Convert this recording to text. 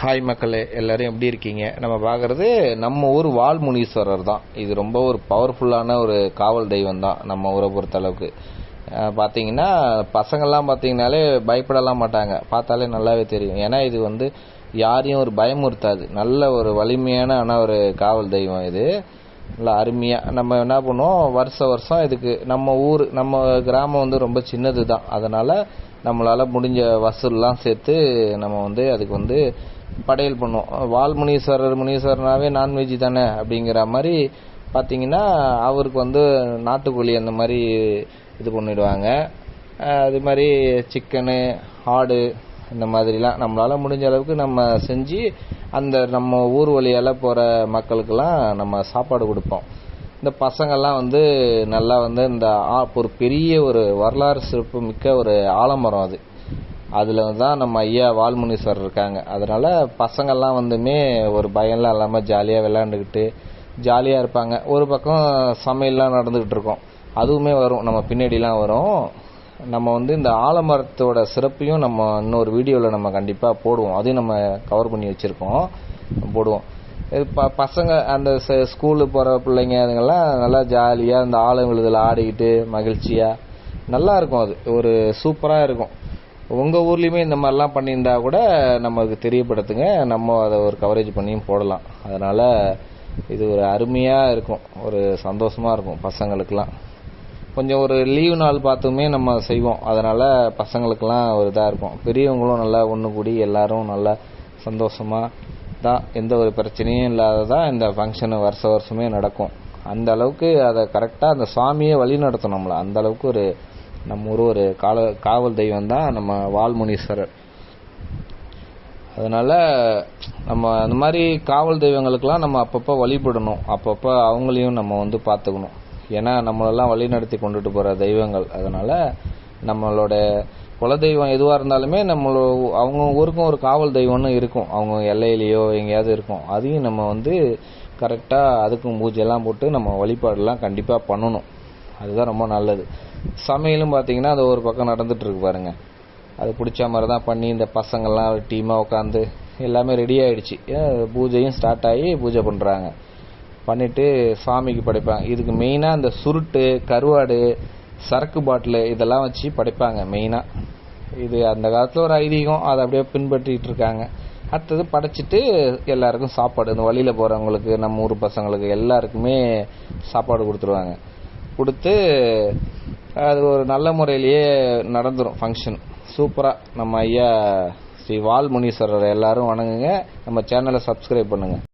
Hi மக்களே எல்லாரும் எப்படி இருக்கீங்க? நம்ம பார்க்குறது நம்ம ஊர் வால்முனீஸ்வரர் தான். இது ரொம்ப ஒரு பவர்ஃபுல்லான ஒரு காவல் தெய்வம் தான் நம்ம ஊரை பொறுத்த அளவுக்கு. பார்த்தீங்கன்னா பசங்கள்லாம் பார்த்தீங்கனாலே பயப்படலாம் மாட்டாங்க. பார்த்தாலே நல்லாவே தெரியும். ஏன்னா இது வந்து யாரையும் ஒரு பயமுறுத்தாது. நல்ல ஒரு வலிமையான ஆனால் ஒரு காவல் தெய்வம் இது. நல்லா அருமையாக நம்ம என்ன பண்ணுவோம்? வருஷ வருஷம் இதுக்கு நம்ம ஊர் நம்ம கிராமம் வந்து ரொம்ப சின்னது தான் அதனால் நம்மளால் முடிஞ்ச வசூல்லாம் சேர்த்து நம்ம வந்து அதுக்கு வந்து படையல் பண்ணுவோம். வால்முனீஸ்வரர் முனீஸ்வரனாவே நான்வெஜ் தானே அப்படிங்கிற மாதிரி பார்த்தீங்கன்னா அவருக்கு வந்து நாட்டுக்கோழி அந்த மாதிரி இது பண்ணிடுவாங்க. அது மாதிரி சிக்கனு ஆடு இந்த மாதிரிலாம் நம்மளால் முடிஞ்ச அளவுக்கு நம்ம செஞ்சு அந்த நம்ம ஊர் வழியால் போகிற மக்களுக்கெல்லாம் நம்ம சாப்பாடு கொடுப்போம். இந்த பசங்கள்லாம் வந்து நல்லா வந்து இந்த ஆ- ஒரு பெரிய ஒரு வரலாறு சிறப்பு மிக்க ஒரு ஆலமரம் அது. அதில் தான் நம்ம ஐயா வால்முனீஸ்வரர் இருக்காங்க. அதனால் பசங்கள்லாம் வந்துமே ஒரு பயம்லாம் இல்லாமல் ஜாலியாக விளையாண்டுக்கிட்டு ஜாலியாக இருப்பாங்க. ஒரு பக்கம் சமையல்லாம் நடந்துக்கிட்டு இருக்கோம். அதுவுமே வரும். நம்ம பின்னாடிலாம் வரும். நம்ம வந்து இந்த ஆலமரத்தோட சிறப்பையும் நம்ம இன்னொரு வீடியோவில் நம்ம கண்டிப்பாக போடுவோம். அதையும் நம்ம கவர் பண்ணி வச்சுருக்கோம். போடுவோம். இது ப பசங்க அந்த ஸ்கூலு போகிற பிள்ளைங்க அதுங்கெல்லாம் நல்லா ஜாலியாக அந்த ஆலம் விழுதில் ஆடிக்கிட்டு மகிழ்ச்சியாக நல்லா இருக்கும் அது. ஒரு சூப்பராக இருக்கும். உங்கள் ஊர்லேயுமே இந்த மாதிரிலாம் பண்ணியிருந்தா கூட நமக்கு தெரியப்படுத்துங்க. நம்ம அதை ஒரு கவரேஜ் பண்ணியும் போடலாம். அதனால் இது ஒரு அருமையாக இருக்கும். ஒரு சந்தோஷமாக இருக்கும் பசங்களுக்கெல்லாம். கொஞ்சம் ஒரு லீவு நாள் பார்த்துமே நம்ம செய்வோம். அதனால் பசங்களுக்கெல்லாம் ஒரு இதாக இருக்கும். பெரியவங்களும் நல்லா ஒன்று கூடி எல்லாரும் நல்லா சந்தோஷமாக தான் எந்த ஒரு பிரச்சனையும் இல்லாததான் இந்த ஃபங்க்ஷனு வருஷ வருஷமே நடக்கும். அந்த அளவுக்கு அதை கரெக்டாக அந்த சுவாமியே வழி நடத்தும் நம்மளை. அந்த அளவுக்கு ஒரு நம்ம ஒரு ஒரு கால காவல் தெய்வம் தான் நம்ம வால்முனீஸ்வரர். அதனால் நம்ம அந்த மாதிரி காவல் தெய்வங்களுக்கெல்லாம் நம்ம அப்பப்போ வழிபடணும். அப்பப்போ அவங்களையும் நம்ம வந்து பார்த்துக்கணும். ஏன்னா நம்மளெல்லாம் வழி நடத்தி கொண்டுட்டு போகிற தெய்வங்கள். அதனால் நம்மளோட குலதெய்வம் எதுவாக இருந்தாலுமே நம்மளோ அவங்க ஊருக்கும் ஒரு காவல் தெய்வம்னு இருக்கும். அவங்க எல்லையிலேயோ எங்கேயாவது இருக்கும். அதையும் நம்ம வந்து கரெக்டாக அதுக்கும் பூஜைலாம் போட்டு நம்ம வழிபாடெல்லாம் கண்டிப்பாக பண்ணணும். அதுதான் ரொம்ப நல்லது. சமையலும் பார்த்தீங்கன்னா அது ஒரு பக்கம் நடந்துகிட்ருக்கு பாருங்கள் பாருங்க. அது பிடிச்ச மாதிரி தான் பண்ணி இந்த பசங்கள்லாம் டீமாக உட்காந்து எல்லாமே ரெடி ஆகிடுச்சு பூஜையும் ஸ்டார்ட் ஆகி பூஜை பண்ணுறாங்க பண்ணிட்டு சாமிக்கு படைப்பாங்க. இதுக்கு மெயினாக இந்த சுருட்டு கருவாடு சரக்கு பாட்டில் இதெல்லாம் வச்சு படைப்பாங்க மெயினாக இது அந்த காலத்தில் ஒரு ஐதீகம். அதை அப்படியே பின்பற்றிட்டு இருக்காங்க. அடுத்தது படைச்சிட்டு எல்லாருக்கும் சாப்பாடு. இந்த வழியில் போகிறவங்களுக்கு நம்ம ஊர் பசங்களுக்கு எல்லாருக்குமே சாப்பாடு கொடுத்துருவாங்க. கொடுத்து அது ஒரு நல்ல முறையிலேயே நடந்துரும் ஃபங்க்ஷன் சூப்பராக நம்ம ஐயா ஸ்ரீ வால்முனீஸ்வரர் எல்லாரும் வணங்குங்க. நம்ம சேனலை சப்ஸ்கிரைப் பண்ணுங்கள்